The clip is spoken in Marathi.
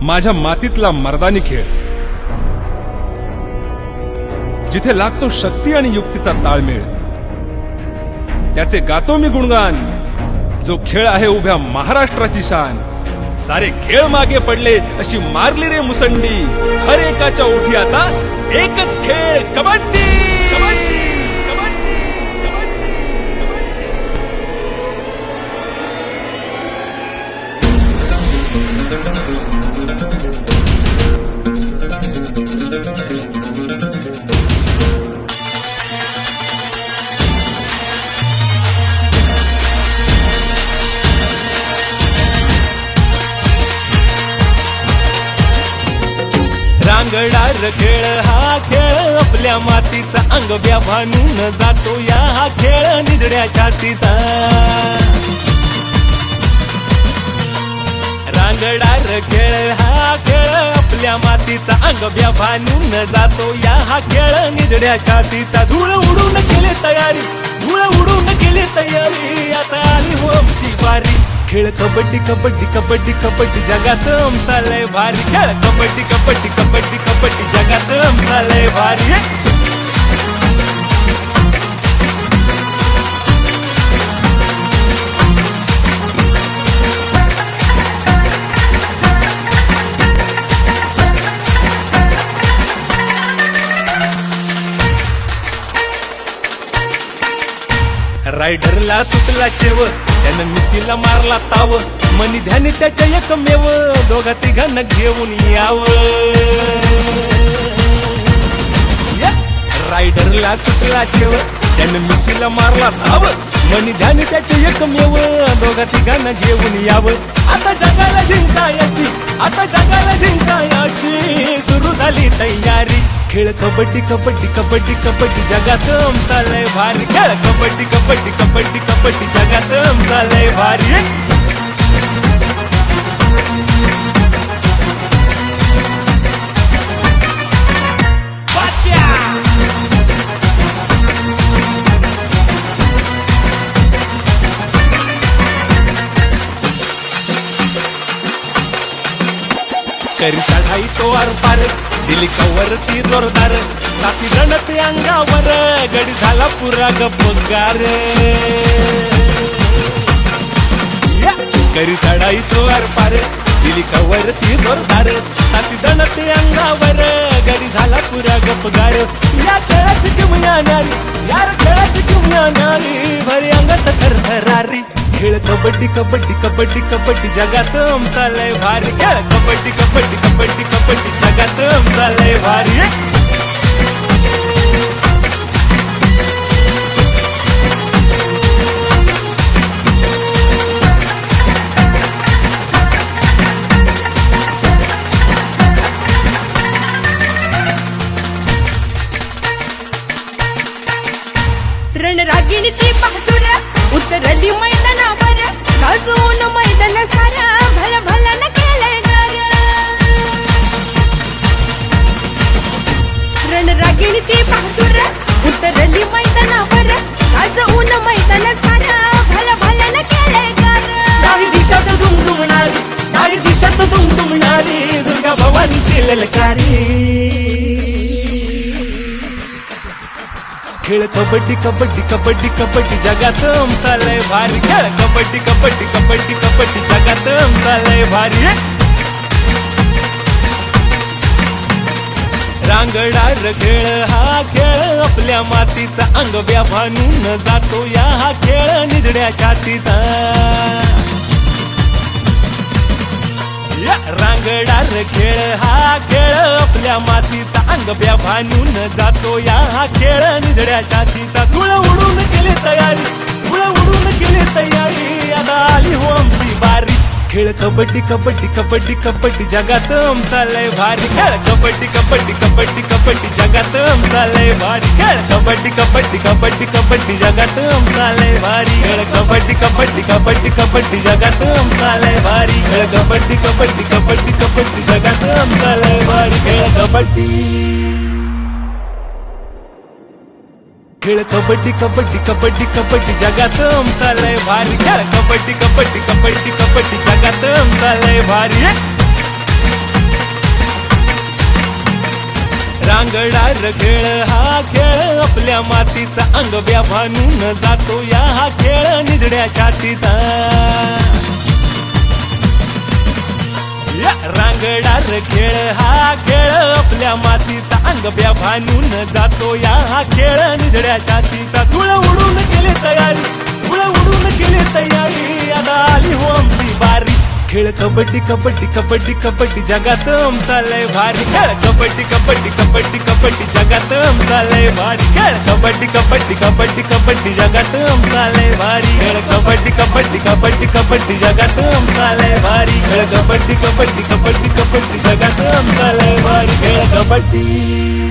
माझ्या मातीतला मर्दानी खेळ. जिथे लागतो शक्ती आणि युक्तीचा ताळमेळ. त्याचे गातो मी गुणगान. जो खेळ आहे उभ्या महाराष्ट्राची शान. सारे खेळ मागे पडले अशी मारली रे मुसंडी. हर एकाच्या उठी आता एकच खेळ कबड्डी! रांगडार खेळ हा खेळ आपल्या मातीचा अंग व्याभानून जातो या हा खेळ निधड्या छातीचा. रांगडार खेळ हा खेळ आपल्या मातीचा अंग व्याभानून जातो या हा खेळ निधड्या छातीचा. धूळ उडून केले तयारी धूळ उडून केली तयारी आता आली हो आमची बारी खेळ कबड्डी कबड्डी कबड्डी कबड्डी जगात आमचा लय भारी. खेळ कबड्डी कबड्डी कबड्डी कबड्डी जगात आमचा लय भारी. रायडरला सुटला चेवत त्यानं मिशीला मारला ताव. मनी ध्यानी त्याच्या एकमेव. दोघा तिघांना घेऊन याव. रायडरला सुटला चेव त्यानं मिशीला मारला ताव. मनी ध्यानी त्याच्या एकमेव. दोघा तिघांना घेऊन याव. आता जगाला जिंकायची आता जगाला जिंकायची. सुरू झाली तयार. खेळ कबड्डी कबड्डी कबड्डी कबड्डी जगात आमचा लय भारी. खेळ कबड्डी कबड्डी कबड्डी कबड्डी जगात आमचा लय भारी. करी चढाई तो आर पार दिली कवर ती जोरदार. साथी रणते अंगावर. गडी झाला पुरा गपगार या! करी चढाई तो आर पार दिली कवर ती जोरदार. साथी रणते अंगावर. गडी झाला पुरा गपगार या खेळाची किमया नारी यार खेळाची किमया नारी भरी अंगात थरथरारी. खेळ कबड्डी कबड्डी कबड्डी कबड्डी जगात आमचालय भारी खेळ. कबड्डी कबड्डी कबड्डी कबड्डी जगात आमचालय भारी रणरागिणी ती बहादूर उतरली मैदानावर गाजवून मैदान सारा भल भल न केलंय रणरागिणी ती बहादूर उतरली मैदानावर गाजवून मैदान सारा भल भल न केलंय गार डावी दिशात दुमदुमणारी डावी दिशात दुमदुमणारी दुर्गा भवानीची ललकारी खेळ कबड्डी कबड्डी कबड्डी कबड्डी जगात आमचा लय भारी खेळ. कबड्डी कबड्डी कबड्डी कबड्डी जगात आमचा लय भारी. रांगडार खेळ हा खेळ आपल्या मातीचा अंग व्याभानून जातो या हा खेळ निधड्या छातीचा. या रांगडार खेळ हा खेळ आपल्या मातीचा अंग व्याभानून जातो या हा खेळ निधड्या छातीचा. तुळ उडून केली तयारी तुळ उडून केली तयारी. आता आली हो आमची बारी. खेळ कबड्डी कबड्डी कबड्डी कबड्डी जगात आमचा लय भारी खेळ कबड्डी कबड्डी कबड्डी कबड्डी जगात आमचा लय भारी खेळ कबड्डी कबड्डी कबड्डी कबड्डी जगात आमचा लय भारी खेळ कबड्डी कबड्डी कबड्डी कबड्डी जगात आमचा लय भारी खेळ कबड्डी कबड्डी कबड्डी कबड्डी जगात आमचा लय भारी खेळ कबड्डी खेळ कबड्डी कबड्डी कबड्डी कबड्डी जगात आमचा लय भारी. खेळ कबड्डी कबड्डी कबड्डी कबड्डी जगात आमचा लय भारी. रांगडार खेळ हा खेळ आपल्या मातीचा अंग व्याभानून जातो या हा खेळ निधड्या छातीचा. रांगडार खेळ हा खेळ आपल्या मातीचा अंग व्याभानून जातो या हा खेळ निधड्या छातीचा. तुळ उडून गेले खेळ कबड्डी कबड्डी कबड्डी कबड्डी जगात आमचा लय भारी खेळ कबड्डी कबड्डी कबड्डी कबड्डी जगात आमचा लय भारी खेळ कबड्डी कबड्डी कबड्डी कबड्डी जगात आमचा लय भारी खेळ कबड्डी कबड्डी कबड्डी कबड्डी जगात आमचा लय भारी खेळ कबड्डी कबड्डी कबड्डी कबड्डी जगात आमचा भारी खेळ कबड्डी